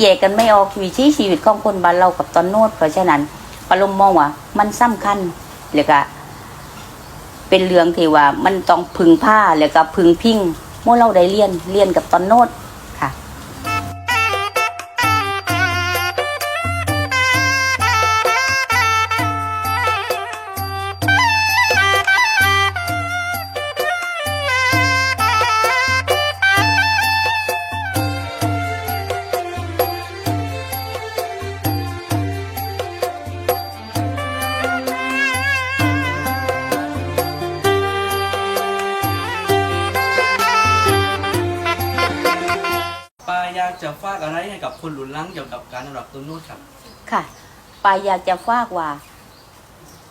แยกกันไม่ออกวิถีชีวิตของคนบ้านเรากับตอนโนดเพราะฉะนั้นปลมมองว่า มันสำคัญเลยก็เป็นเรื่องที่ว่า มันต้องพึงผ้าแล้วก็พึงพิงเมื่อเราได้เรียนเรียนกับตอนโนด จะฝากอะไรให้กับคนหลุนลังเกี่ยวกับการอนุรักษ์ต้นนูดครับ ค่ะปายอยากจะฝากว่า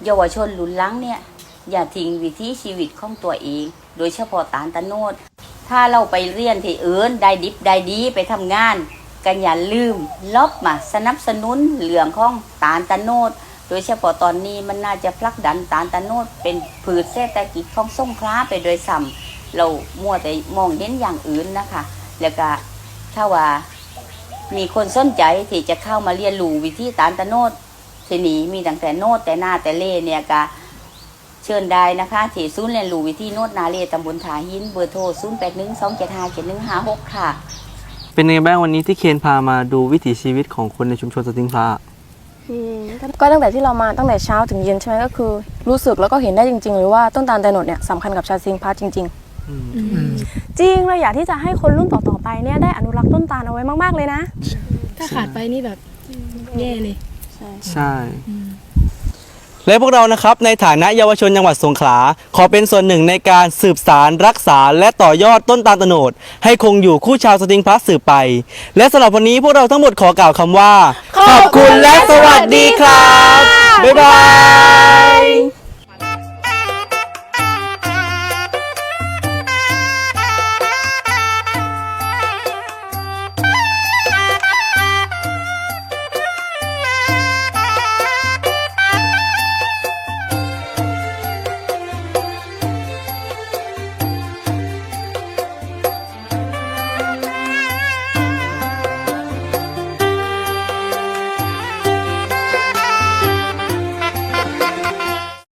เยาวชนหลุนหลังเนี่ย อย่าทิ้งวิถีชีวิตของตัวเอง โดยเฉพาะตาลตะโนด ถ้าเราไปเรียนที่เอินได้ดิบได้ดีไปทำงาน กันอย่าลืมลบมาสนับสนุนเหลืองของตาลตะโนด โดยเฉพาะตอนนี้มันน่าจะผลักดันตาลตะโนด เป็นผืชเศรษฐกิจของสงขลาไปโดยซ้ำเรามัวแต่มองเห็นอย่างอื่นนะคะ แล้วก็ ถ้าว่า มีคนสนใจที่จะเข้ามาเรียนรู้วิธีตาลตะโนดทีนี้มีตั้งแต่โนดแต่หน้าแต่เล่เนี่ยก็เชิญได้นะคะที่ศูนย์เรียนรู้วิธีโนดนาเล่ตำบลถาหินเบอร์โทร0 8 1 2 7 5 7 1 5 6ค่ะ เป็นยังไงบ้างวันนี้ที่เคนพามาดูวิถีชีวิตของคนในชุมชนสติงพลาอืมก็ตั้งแต่ที่เรามาตั้งแต่เช้าถึงเย็นใช่ไหมก็คือ รู้สึกแล้วก็เห็นได้จริงๆเลยว่าต้นตาลไดโนดเนี่ยสำคัญกับชาวซิงพาร์ทจริง ๆ จริงเราอยากที่จะให้คนรุ่นต่อๆไปเนี่ยได้อนุรักษ์ ต้นตาลเอาไว้มากๆเลยนะ ถ้าขาดไปนี่แบบแย่เลย ใช่ และพวกเรานะครับในฐานะเยาวชนจังหวัดสงขลา ขอเป็นส่วนหนึ่งในการสืบสารรักษาและต่อยอดต้นตาลตะโนด ให้คงอยู่คู่ชาวสติงพลัสสืบไป และสำหรับวันนี้พวกเราทั้งหมดขอกล่าวคำว่า ขอบคุณและสวัสดีครับ บ๊ายบาย